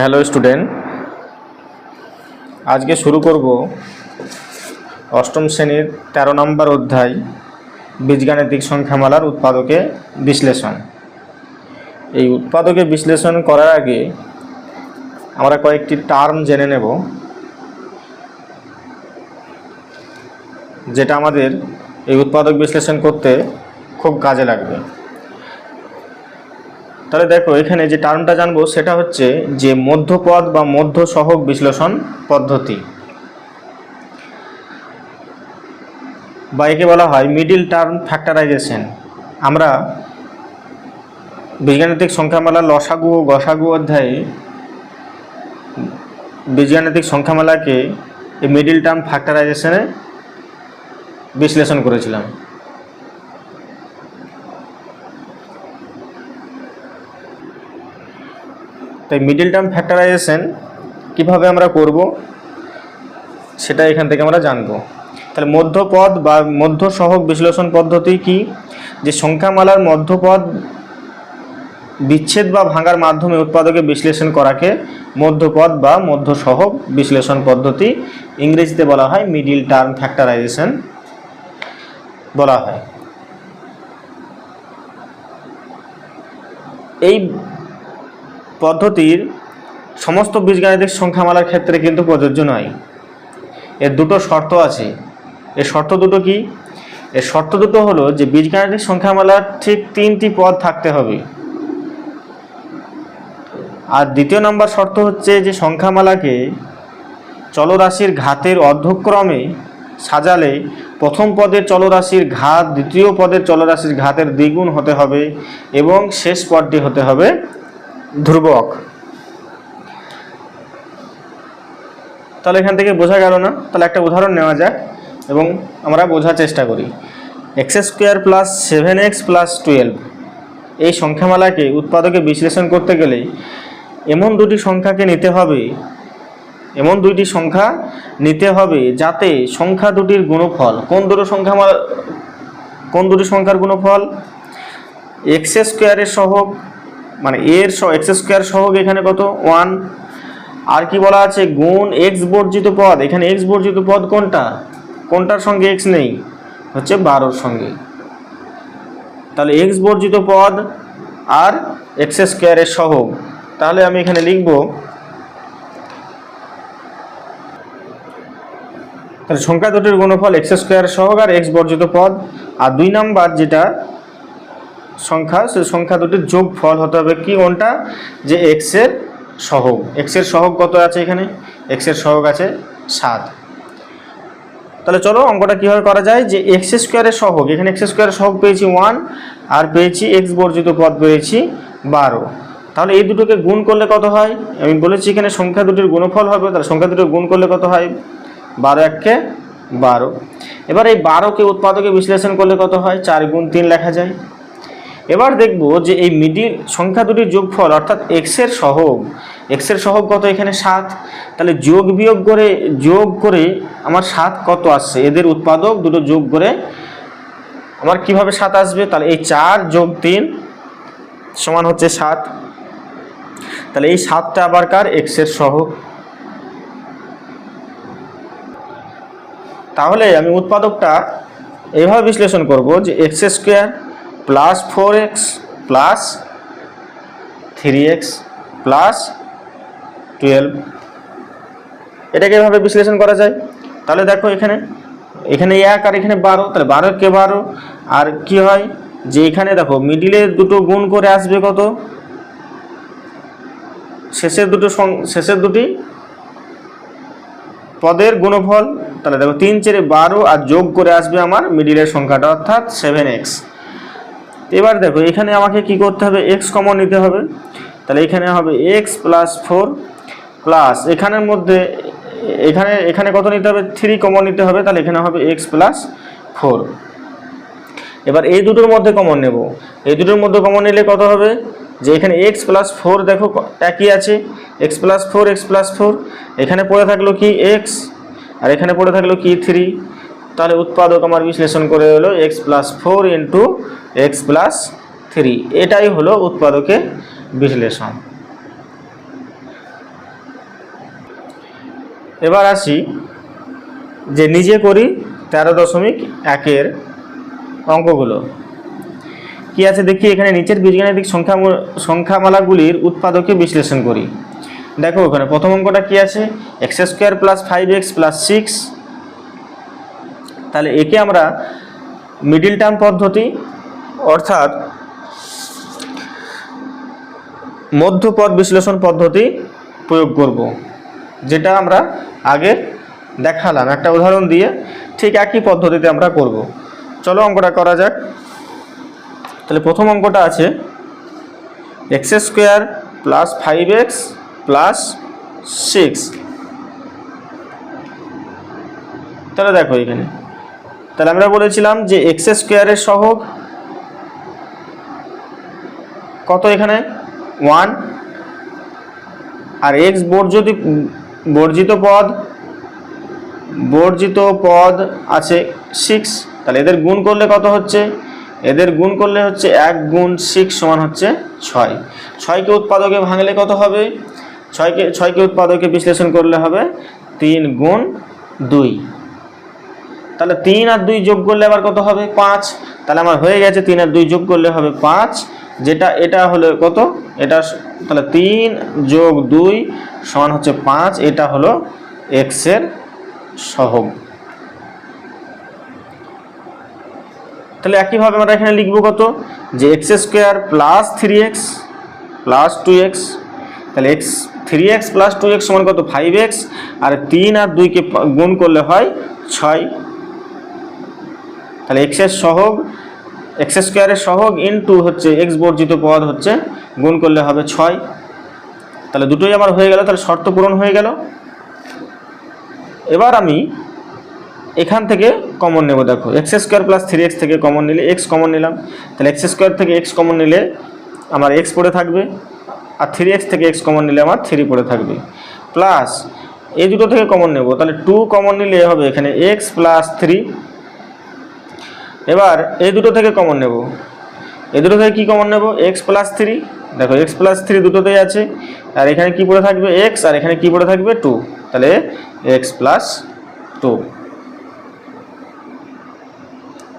Hello student আজকে শুরু করব অষ্টম শ্রেণির তেরো নম্বর অধ্যায়, বীজগাণিতিক সংখ্যামালার উৎপাদকে বিশ্লেষণ। এই উৎপাদকে বিশ্লেষণ করার আগে আমরা কয়েকটি টার্ম জেনে নেব, যেটা আমাদের এই উৎপাদক বিশ্লেষণ করতে খুব কাজে লাগবে। তাহলে দেখো, এখানে যে টার্মটা জানব, সেটা হচ্ছে যে মধ্যপদ বা মধ্য সহগ বিশ্লেষণ পদ্ধতি। বা একে বলা হয় মিডিল টার্ম ফ্যাক্টরাইজেশন আমরা বীজগাণিতিক সংখ্যামালা লসাগু ও গসাগু অধ্যায়ে বীজগাণিতিক সংখ্যামালাকে এই মিডিল টার্ম ফ্যাক্টরাইজেশনে বিশ্লেষণ করেছিলাম। তাই মিডিল টার্ম ফ্যাক্টরাইজেশন কীভাবে আমরা করব সেটা এখান থেকে আমরা জানব। তাহলে মধ্যপদ বা মধ্য সহগ বিশ্লেষণ পদ্ধতি কি? যে সংখ্যামালার মধ্যপদ বিচ্ছেদ বা ভাঙার মাধ্যমে উৎপাদকে বিশ্লেষণ করাকে মধ্যপদ বা মধ্য সহগ বিশ্লেষণ পদ্ধতি ইংরেজিতে বলা হয় মিডিল টার্ম ফ্যাক্টরাইজেশন বলা হয়। এই পদ্ধতির সমস্ত বীজগাণিতিক সংখ্যামালার ক্ষেত্রে কিন্তু প্রযোজ্য নয়। এর দুটো শর্ত আছে। এর শর্ত দুটো কি? এর শর্ত দুটো হলো যে বীজগাণিতিক সংখ্যামালার ঠিক তিনটি পদ থাকতে হবে। আর দ্বিতীয় নম্বর শর্ত হচ্ছে যে সংখ্যামালাকে চলরাশির ঘাতের অর্ধক্রমে সাজালে প্রথম পদের চলরাশির ঘাত, দ্বিতীয় পদের চলরাশির ঘাতের দ্বিগুণ হতে হবে এবং শেষ পদটি হতে হবে ধ্রুবক। তাহলে এখান থেকে বোঝা গেল না। তাহলে একটা উদাহরণ নেওয়া যাক এবং আমরা বোঝার চেষ্টা করি। X square plus seven x plus twelve. এই সংখ্যামালাকে উৎপাদকে বিশ্লেষণ করতে গেলে এমন দুটি সংখ্যাকে নিতে হবে, এমন দুইটি সংখ্যা নিতে হবে যাতে সংখ্যা দুটির গুণফল, কোন দুটো সংখ্যামালা, কোন দুটি সংখ্যার গুণফল? এক্স স্কোয়ারের সহগ মানে এর এক্স স্কোয়ার সহগ এখানে কত? ওয়ান আর কি বলা আছে? গুণ এক্স বর্জিত পদ। এখানে এক্স বর্জিত পদ কোনটা? কোনটার সঙ্গে এক্স নেই? হচ্ছে বারোর সঙ্গে। তাহলে এক্স বর্জিত পদ আর এক্স স্কোয়ারের সহগ। তাহলে আমি এখানে লিখব, তাহলে সংখ্যা দুটির গুণফল এক্স স্কোয়ার সহগ আর এক্স বর্জিত পদ। আর দুই নাম্বার যেটা সংখ্যা, সে সংখ্যা দুটির যোগ ফল হতে হবে কি কোনটা? যে এক্সের সহগ। এক্সের সহগ কত আছে এখানে? এক্সের সহগ আছে সাত। তাহলে চলো অঙ্কটা কীভাবে করা যায়? যে এক্স স্কোয়ারের সহগ, এখানে এক্স স্কোয়ারের সহগ পেয়েছি ওয়ান আর পেয়েছি এক্স বর্জিত পদ পেয়েছি বারো। তাহলে এই দুটোকে গুণ করলে কত হয়? আমি বলেছি এখানে সংখ্যা দুটির গুণফল হবে, তাহলে সংখ্যা দুটোর গুণ করলে কত হয়? বারো এককে বারো। এবার এই বারোকে উৎপাদকে বিশ্লেষণ করলে কত হয়? চার গুণ তিন লেখা যায়। এবার দেখব যে এই মিডিল সংখ্যা দুটির যোগফল অর্থাৎ এক্সের সহগ এক্সের সহগ কত এখানে সাত? তাহলে যোগ বিয়োগ করে, যোগ করে আমার সাত কত আসছে? এদের উৎপাদক দুটো যোগ করে আমার কীভাবে সাত আসবে? তাহলে এই চার যোগ তিন সমান হচ্ছে সাত। তাহলে এই সাতটা আবার কার? এক্সের সহগ। তাহলে আমি উৎপাদকটা এইভাবে বিশ্লেষণ করব যে x square plus four x plus three x plus twelve এটাকে এভাবে বিশ্লেষণ করা যায়? তাহলে দেখো এখানে এখানে এক আর এখানে বারো, তাহলে বারো কে বারো। আর কি হয়? যে এখানে দেখো মিডিলে দুটো গুণ করে আসবে কত? শেষের দুটো শেষের দুটি পদের গুণফল, তাহলে দেখো তিন চেরে বারো আর যোগ করে আসবে আমার মিডিলের সংখ্যাটা, অর্থাৎ সেভেন এক্স এবার দেখো, এখানে আমাকে কি করতে হবে? এক্স কমন নিতে হবে। তাহলে এখানে হবে এক্স প্লাস ফোর প্লাস এখানের মধ্যে, এখানে এখানে কত নিতে হবে? থ্রি কমন নিতে হবে। তাহলে এখানে হবে এক্স প্লাস ফোর এবার এই দুটোর মধ্যে কমন নেব। এই দুটোর মধ্যে কমন নিলে কত হবে? যে এখানে এক্স প্লাস ফোর দেখো, একই আছে। X plus four x plus four এখানে পড়ে থাকল কি এক্স আর এখানে পড়ে থাকল কি থ্রি তাহলে উৎপাদক আমার বিশ্লেষণ করে হলো x plus four into x plus three এটাই হলো উৎপাদকে বিশ্লেষণ। এবার আসি যে নিজে করি তেরো দশমিক একের অঙ্কগুলো। কি আছে দেখি, এখানে নিচের বীজগাণিতিক সংখ্যা সংখ্যামালাগুলির উৎপাদকে বিশ্লেষণ করি। দেখো, ওখানে প্রথম অঙ্কটা কি আছে? X square plus five x plus six তাহলে একে আমরা মিডিল টার্ম পদ্ধতি, অর্থাৎ মধ্যপদ বিশ্লেষণ পদ্ধতি প্রয়োগ করব, যেটা আমরা আগে দেখালাম। একটা উদাহরণ দিয়ে ঠিক একই পদ্ধতিতে আমরা করব। চলো অঙ্কটা করা যাক। তাহলে প্রথম অঙ্কটা আছে x square plus five x plus six তাহলে দেখো এখানে। তাহলে আমরা বলেছিলাম যে এক্স স্কোয়ারের সহগ কত এখানে? ওয়ান আর এক্স বর্জিত বর্জিত পদ বর্জিত পদ আছে সিক্স তাহলে এদের গুণ করলে কত হচ্ছে? এদের গুণ করলে হচ্ছে এক গুণ সিক্স সমান হচ্ছে ছয়। ছয়কে উৎপাদকে ভাঙলে কত হবে? ছয়কে ছয়কে উৎপাদকে বিশ্লেষণ করলে হবে তিন গুণ দুই। তাহলে তিন আর দুই যোগ করলে আবার কত হবে? পাঁচ। তাহলে আমার হয়ে গেছে তিন আর দুই যোগ করলে হবে পাঁচ। যেটা, এটা হলো কত? এটা তাহলে তিন যোগ দুই সমান হচ্ছে পাঁচ। এটা হলো এক্সের সহগ। তাহলে একইভাবে আমরা এখানে লিখব কত? যে x square plus three x plus two x তাহলে x three x plus two x সমান কত? ফাইভ এক্স আর তিন আর দুইকে গুণ করলে হয় ছয়। তাহলে এক্সের সহগ এক্স স্কোয়ারের সহগ ইনটু হচ্ছে এক্স বর্জিত পদ হচ্ছে গুণ করলে হবে ছয়। তাহলে দুটোই আমার হয়ে গেল, তাহলে শর্ত পূরণ হয়ে গেল। এবার আমি এখান থেকে কমন নেব, দেখো x square plus three x থেকে কমন নিলে এক্স কমন নিলাম। তাহলে এক্স স্কোয়ার থেকে এক্স কমন নিলে আমার এক্স পড়ে থাকবে, আর থ্রি এক্স থেকে এক্স কমন নিলে আমার থ্রি পড়ে থাকবে। প্লাস এই দুটো থেকে কমন নেব, তাহলে টু কমন নিলে হবে এখানে এক্স প্লাস থ্রি এবার এই দুটো থেকে কমন নেব। এই দুটো থেকে কি কমন নেব? এক্স প্লাস থ্রি দেখো এক্স প্লাস থ্রি দুটোতেই আছে। আর এখানে কি পড়ে থাকবে? এক্স আর এখানে কি পড়ে থাকবে? টু তাহলে এক্স প্লাস টু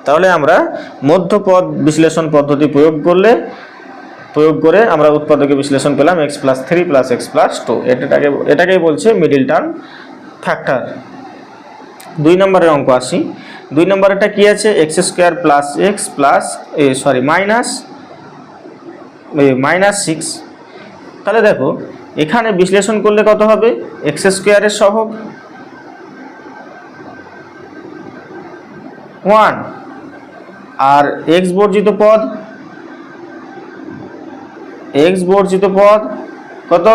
তাহলে আমরা মধ্যপদ বিশ্লেষণ পদ্ধতি প্রয়োগ করলে, প্রয়োগ করে আমরা উৎপাদকে বিশ্লেষণ পেলাম x plus three plus x plus two এটাকে, এটাকেই বলছে মিডিল টার্ম ফ্যাক্টর দুই নম্বরের অঙ্ক আসি। দুই নম্বরেরটা কি আছে? X square plus x plus sorry minus minus six তাহলে দেখো, এখানে বিশ্লেষণ করলে কত হবে? এক্স স্কোয়ারের সহগ। ওয়ান আর এক্স বর্জিত পদ? এক্স বর্জিত পদ কত?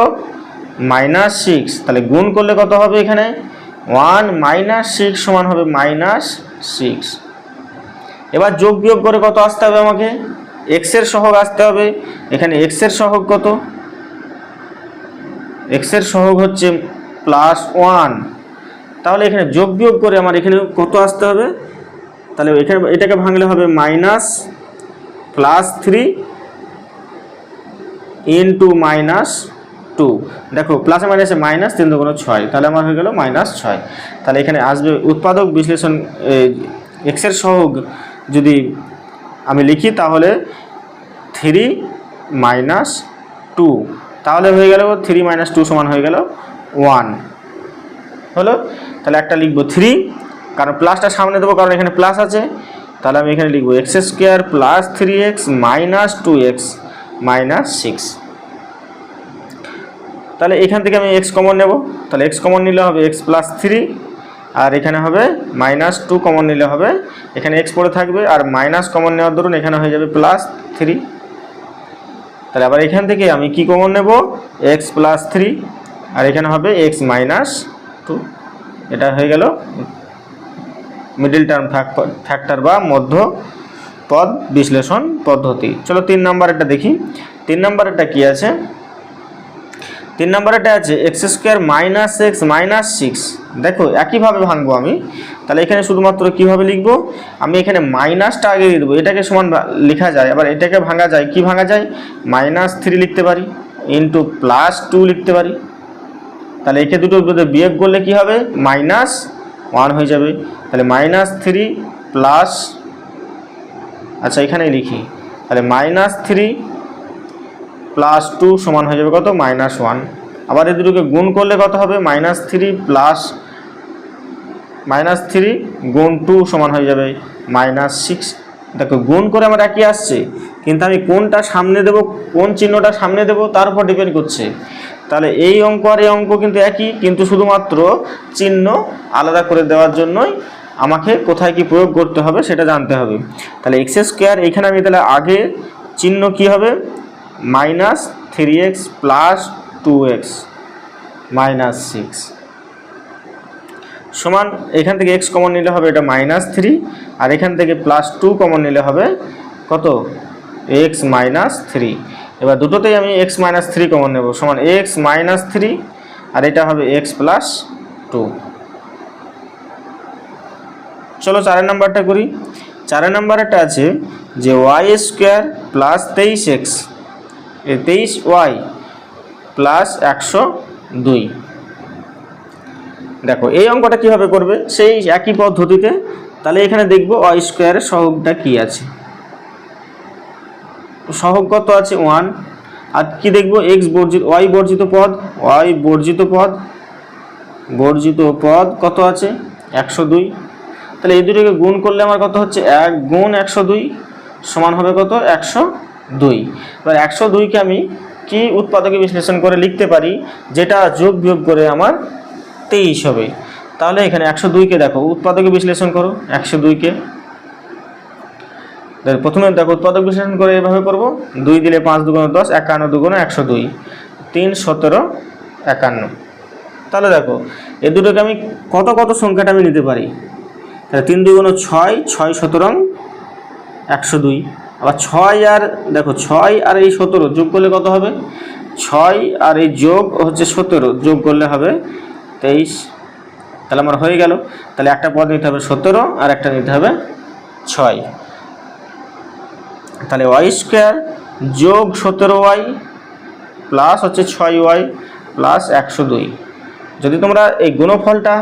মাইনাস সিক্স তাহলে গুণ করলে কত হবে এখানে? ওয়ান মাইনাস সিক্স সমান হবে মাইনাস সিক্স এবার যোগ বিয়োগ করে কত আসতে হবে আমাকে? এক্সের সহগ আসতে হবে। এখানে এক্সের সহগ কত? এক্সের সহগ হচ্ছে প্লাস ওয়ান তাহলে এখানে যোগ বিয়োগ করে আমার এখানে কত আসতে হবে? তাহলে এখানে, এটাকে ভাঙলে হবে minus plus three into minus two দেখো প্লাসে মাইনাসে মাইনাস তিন দুগুণ ছয়। তাহলে আমার হয়ে গেল মাইনাস ছয়। তাহলে এখানে আসবে উৎপাদক বিশ্লেষণ এক্সের সহগ যদি আমি লিখি, তাহলে থ্রি মাইনাস টু তাহলে হয়ে গেল থ্রি মাইনাস টু সমান হয়ে গেল ওয়ান হলো? তাহলে একটা লিখব থ্রি কারণ প্লাসটা সামনে দেবো, কারণ এখানে প্লাস আছে। তাহলে আমি এখানে লিখব x square plus three x minus two x minus six তাহলে এখান থেকে আমি এক্স কমন নেব। তাহলে এক্স কমন নিলে হবে এক্স প্লাস থ্রি আর এখানে হবে মাইনাস টু কমন নিলে হবে। এখানে এক্স পড়ে থাকবে, আর মাইনাস কমন নেওয়ার দরুন এখানে হয়ে যাবে প্লাস থ্রি তাহলে আবার এখান থেকে আমি কি কমন নেব? এক্স প্লাস থ্রি আর এখানে হবে এক্স মাইনাস টু এটা হয়ে গেল মিডিল টার্ম ফ্যাক্টর বা মধ্য পদ বিশ্লেষণ পদ্ধতি। চলো তিন নম্বরেরটা দেখি। তিন নম্বরেরটা কি আছে? তিন নম্বরেরটা আছে x square minus x minus six দেখো, একইভাবে ভাঙবো আমি। তাহলে এখানে শুধুমাত্র কীভাবে লিখব? আমি এখানে মাইনাসটা আগে দিয়ে দেবো। এটাকে সমান লেখা যায়। আবার এটাকে ভাঙা যায়। কি ভাঙা যায়? মাইনাস থ্রি লিখতে পারি। ইন্টু প্লাস টু লিখতে পারি। তাহলে একে দুটোর মধ্যে বিয়োগ করলে কি হবে? মাইনাস ওয়ান হয়ে যাবে। তাহলে মাইনাস থ্রি প্লাস আচ্ছা এখানেই লিখি। তাহলে মাইনাস থ্রি প্লাস টু সমান হয়ে যাবে কত? মাইনাস ওয়ান আবার এই দুটোকে গুণ করলে কত হবে? Minus three plus minus three গুণ টু সমান হয়ে যাবে। মাইনাস সিক্স দেখো, গুণ করে আমার একই আসছে, কিন্তু আমি কোনটা সামনে দেব, কোন চিহ্নটা সামনে দেব, তার উপর ডিপেন্ড করছে। তাহলে এই অঙ্ক আর এই অঙ্ক কিন্তু একই, কিন্তু শুধুমাত্র চিহ্ন আলাদা করে দেওয়ার জন্যই আমাকে কোথায় কি প্রয়োগ করতে হবে সেটা জানতে হবে। তাহলে এক্স স্কোয়ার এখানে আমি তাহলে আগে চিহ্ন কি হবে? Minus three x plus two x, minus six. সমান এখান থেকে এক্স কমন নিলে হবে এটা মাইনাস থ্রি, আর এখান থেকে প্লাস টু কমন নিলে হবে কত? X minus three. এবার দুটোতেই আমি এক্স মাইনাস থ্রি কমন নেব। সমান এক্স মাইনাস থ্রি, আর এটা হবে এক্স প্লাস টু। চলো চারের নাম্বারটা করি। চারের নাম্বারটা আছে যে ওয়াই স্কোয়ার প্লাস তেইশ এক্স। তেইশ ওয়াই প্লাস একশো দুই। দেখো, এই অঙ্কটা কীভাবে করবে? সেই একই পদ্ধতিতে, তাহলে এখানে দেখব ওয়াই স্কোয়ারের সহগটা কি আছে। সহগ কত আছে? ওয়ান আর কি দেখব? এক্স বর্জিত ওয়াই বর্জিত পদ ওয়াই বর্জিত পদ বর্জিত পদ কত আছে? একশো দুই। তাহলে এই দুটোকে গুণ করলে আমার কত হচ্ছে? এক গুণ একশো দুই সমান হবে কত? একশো দুই। এবার একশো দুইকে আমি কি উৎপাদকে বিশ্লেষণ করে লিখতে পারি? যেটা যোগ বিয়োগ করে আমার তেইশ হবে। তাহলে এখানে একশো দুইকে দেখো, উৎপাদকে বিশ্লেষণ করো, একশো দুইকে। প্রথমে দেখো, উৎপাদক বিশ্লেষণ করে এভাবে করব। দুই দিলে পাঁচ দুগুণ দশ, একান্ন দুগুণ একশো দুই। তিন সতেরো একান্ন। তাহলে দেখো, এ দুটোকে আমি কত কত সংখ্যাটা আমি নিতে পারি? তাহলে তিন দুগুণ ছয় ছয় সতেরং, একশো দুই। আবার ছয় আর, দেখো, ছয় আর এই সতেরো, যোগ করলে কত হবে? ছয় আর এই যোগ হচ্ছে সতেরো, যোগ করলে হবে তেইশ। তাহলে আমার হয়ে গেল। তাহলে একটা পদ নিতে হবে সতেরো আর একটা নিতে হবে ছয়। তাহলে ওয়াই স্কোয়ার যোগ সতেরো ওয়াই প্লাস হচ্ছে ছয় ওয়াই প্লাস একশো দুই। যদি তোমরা এই গুণফলটা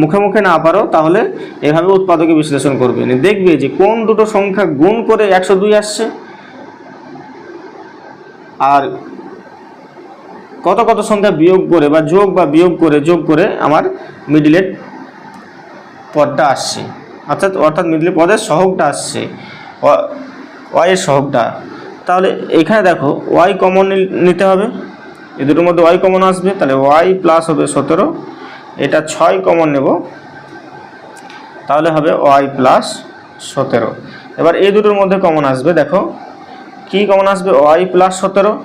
মুখে মুখে না পারো, তাহলে এভাবে উৎপাদকে বিশ্লেষণ করবে। দেখবে যে কোন দুটো সংখ্যা গুণ করে একশো দুই আসছে। আর কত কত সংখ্যা বিয়োগ করে বা যোগ বা বিয়োগ করে, যোগ করে আমার মিডিলের পদটা আসছে। অর্থাৎ অর্থাৎ মিডিল পদের সহগটা আসছে। ওয়াইয়ের সহগটা। তাহলে এখানে দেখো ওয়াই কমন নিতে হবে। এই দুটোর মধ্যে ওয়াই কমন আসবে, তাহলে ওয়াই প্লাস হবে সতেরো। এটা ছয় কমন নেব। তাহলে হবে ওয়াই প্লাস সতেরো। এবার এই দুটোর মধ্যে কমন আসবে, দেখো। কি কমন আসবে? ওয়াই প্লাস সতেরো।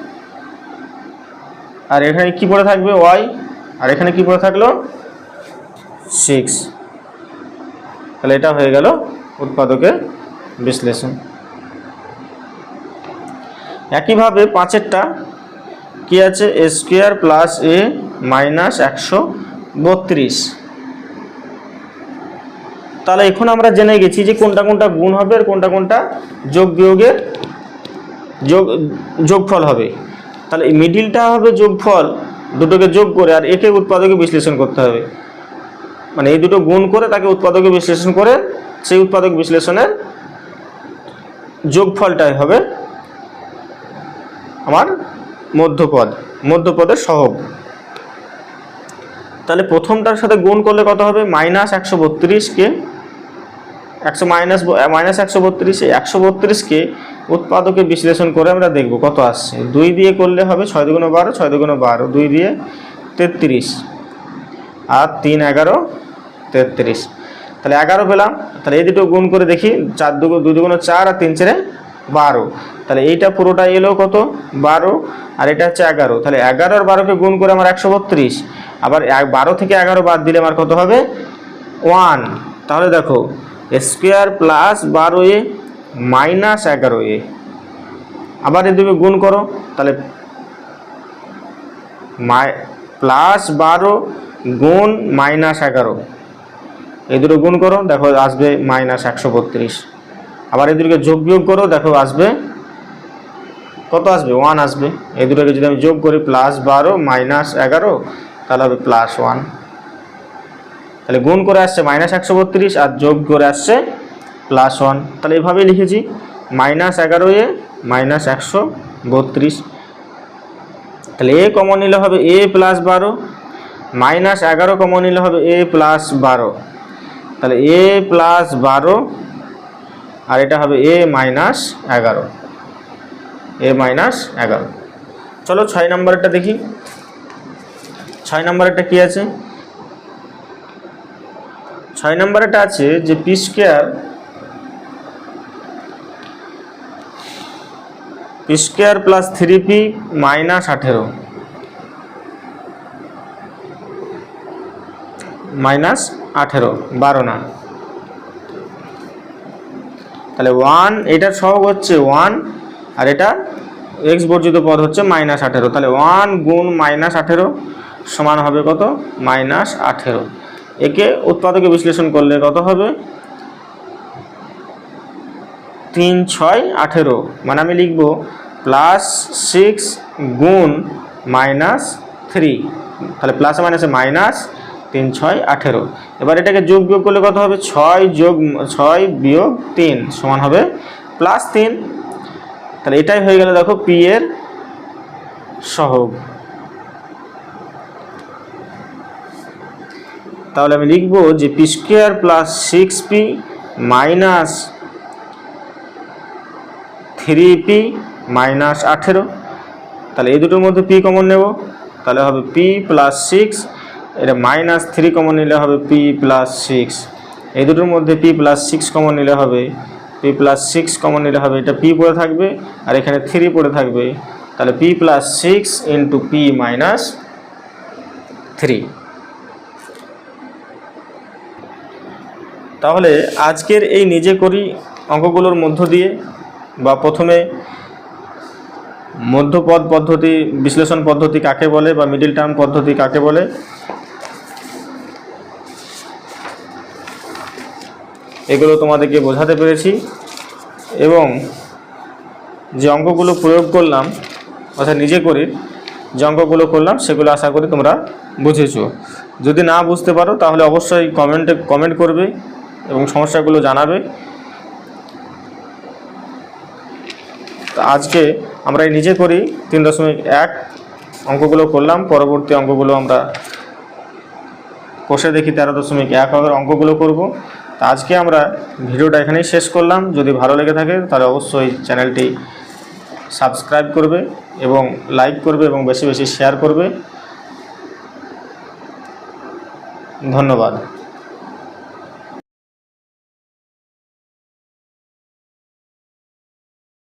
আর এখানে কি পড়ে থাকবে? ওয়াই। আর এখানে কি পড়ে থাকল? সিক্স। তাহলে এটা হয়ে গেল উৎপাদকের বিশ্লেষণ। একইভাবে পাঁচেরটা কি আছে? A square plus a minus একশো। বত্রিশ। তাহলে এখন আমরা জেনে গেছি যে কোনটা কোনটা গুণ হবে আর কোনটা কোনটা যোগ বিয়োগের যোগ, যোগফল হবে। তাহলে মিডিলটা হবে যোগফল দুটোকে যোগ করে আর একে উৎপাদকে বিশ্লেষণ করতে হবে। মানে এই দুটো গুণ করে তাকে উৎপাদকে বিশ্লেষণ করে সেই উৎপাদক বিশ্লেষণের যোগফলটাই হবে আমার মধ্যপদ, মধ্যপদের সহগ। তাহলে প্রথমটার সাথে গুণ করলে কত হবে? মাইনাস একশো বত্রিশকে একশো মাইনাস মাইনাস একশো বত্রিশ একশো বত্রিশকে উৎপাদকে বিশ্লেষণ করে আমরা দেখব কত আসছে। দুই দিয়ে করলে হবে ছয় দুগুণ বারো, ছয় দুগুণ বারো, দুই দিয়ে তেত্রিশ। আর তিন এগারো, তেত্রিশ। তাহলে এগারো পেলাম, তাহলে এই দুটো গুণ করে দেখি, চার দুগুণ দুই দুগুণ চার আর তিন চারে বারো। তাহলে এইটা পুরোটা এলো কত? বারো, আর এটা হচ্ছে এগারো। তাহলে এগারো আর বারোকে গুণ করে আমার একশো বত্রিশ। আবার বারো থেকে এগারো বাদ দিলে আমার কত হবে? ওয়ান। তাহলে দেখো, স্কোয়ার প্লাস বারো এ মাইনাস এগারো এ। আবার এ দুটো গুণ করো, তাহলে প্লাস বারো গুণ মাইনাস এগারো। এই দুটো গুণ করো, দেখো আসবে মাইনাস একশো বত্রিশ। আবার এই দুটোকে যোগ বিয়োগ করো, দেখো আসবে কত আসবে? ওয়ান আসবে। এই দুটোকে যদি আমি যোগ করি, প্লাস বারো মাইনাস এগারো তাহলে হবে প্লাস ওয়ান তাহলে গুণ করে আসছে মাইনাস একশো বত্রিশ আর যোগ করে আসছে প্লাস ওয়ান তাহলে এভাবেই লিখেছি। মাইনাস এগারো এ মাইনাস একশো বত্রিশ। তাহলে এ কমন নিলে হবে এ প্লাস বারো। মাইনাস এগারো কমন নিলে হবে এ প্লাস বারো। তাহলে এ প্লাস বারো আর এটা হবে এ মাইনাস এগারো। এ মাইনাস এগারো। চলো ছয় নম্বরটা দেখি। ছয় নম্বরটা কি আছে? ছয় নম্বরটা আছে যে p square p square plus three p minus আঠেরো। মাইনাস আঠেরো, বারো না। তাহলে ওয়ান এটার সহগ হচ্ছে ওয়ান আর এটা এক্স বর্জিত পদ হচ্ছে মাইনাস আঠেরো। তাহলে ওয়ান গুণ মাইনাস আঠেরো সমান হবে কত? মাইনাস আঠেরো। একে উৎপাদকে বিশ্লেষণ করলে কত হবে? তিন ছয় আঠেরো। মানে আমি লিখব প্লাস সিক্স গুণ মাইনাস থ্রি। তাহলে প্লাস মাইনাসে মাইনাস তিন ছয় আঠেরো। এবার এটাকে যোগ বিয়োগ করলে কত হবে? ছয় যোগ, ছয় বিয়োগ তিন সমান হবে প্লাস তিন। তাহলে এটাই হয়ে গেল দেখো পি এর সহগ। তাহলে আমি লিখব যে p square plus six p minus three p minus আঠেরো। তাহলে এই দুটোর মধ্যে পি কমন নেব। তাহলে হবে পি প্লাস সিক্স এটা মাইনাস থ্রি কমন নিলে হবে পি প্লাস সিক্স এই দুটোর মধ্যে পি প্লাস সিক্স কমন নিলে হবে পি প্লাস সিক্স কমন নিলে হবে, এটা পি পড়ে থাকবে আর এখানে থ্রি পড়ে থাকবে। তাহলে p plus six into p minus three তাহলে আজকের এই নিজে করি অঙ্কগুলোর মধ্য দিয়ে বা প্রথমে মধ্যপদ পদ্ধতি, বিশ্লেষণ পদ্ধতি কাকে বলে বা মিডিল টার্ম পদ্ধতি কাকে বলে? এগুলো তোমাদেরকে বোঝাতে পেরেছি এবং যে অঙ্কগুলো প্রয়োগ করলাম, অর্থাৎ নিজে করি যে অঙ্কগুলো করলাম, সেগুলো আশা করি তোমরা বুঝেছ। যদি না বুঝতে পারো, তাহলে অবশ্যই কমেন্টে কমেন্ট করবে। এবং সমস্যাগুলো জানাবে। আজকে আমরা এই নিজে করি তিন দশমিক এক অঙ্কগুলো করলাম, পরবর্তী অঙ্কগুলো আমরা কষে দেখি তেরো দশমিক এক অঙ্কগুলো করব। তো আজকে আমরা ভিডিওটা এখানেই শেষ করলাম। যদি ভালো লেগে থাকে তাহলে অবশ্যই চ্যানেলটি সাবস্ক্রাইব করবে এবং লাইক করবে এবং বেশি বেশি শেয়ার করবে। ধন্যবাদ।